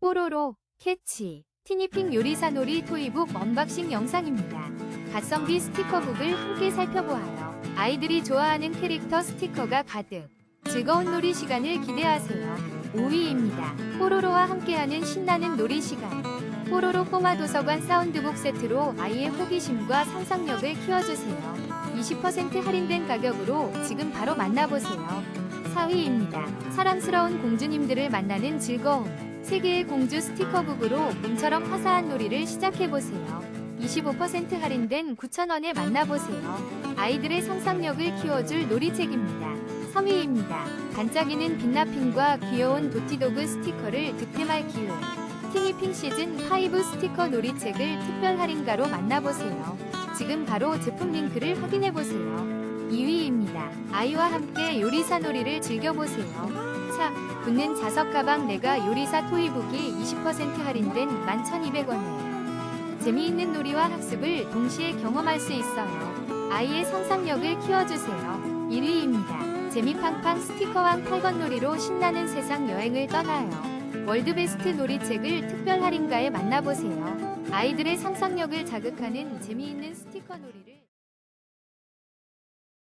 뽀로로, 캐치, 티니핑 요리사 놀이 토이북 언박싱 영상입니다. 가성비 스티커북을 함께 살펴보아요. 아이들이 좋아하는 캐릭터 스티커가 가득. 즐거운 놀이 시간을 기대하세요. 5위입니다. 뽀로로와 함께하는 신나는 놀이 시간. 뽀로로 꼬마 도서관 사운드북 세트로 아이의 호기심과 상상력을 키워주세요. 20% 할인된 가격으로 지금 바로 만나보세요. 4위입니다. 사랑스러운 공주님들을 만나는 즐거움. 세계의 공주 스티커북으로 몸처럼 화사한 놀이를 시작해보세요. 25% 할인된 9,000원에 만나보세요. 아이들의 상상력을 키워줄 놀이책입니다. 3위입니다. 반짝이는 빛나핀과 귀여운 도티도그 스티커를 득템할 기회. 티니핑 시즌 5 스티커 놀이책을 특별 할인가로 만나보세요. 지금 바로 제품 링크를 확인해보세요. 2위입니다. 아이와 함께 요리사 놀이를 즐겨보세요. 차, 붙는 자석 가방 내가 요리사 토이북이 20% 할인된 11,200원에 재미있는 놀이와 학습을 동시에 경험할 수 있어요. 아이의 상상력을 키워주세요. 1위입니다. 재미팡팡 스티커왕 8권 놀이로 신나는 세상 여행을 떠나요. 월드베스트 놀이책을 특별 할인가에 만나보세요. 아이들의 상상력을 자극하는 재미있는 스티커 놀이를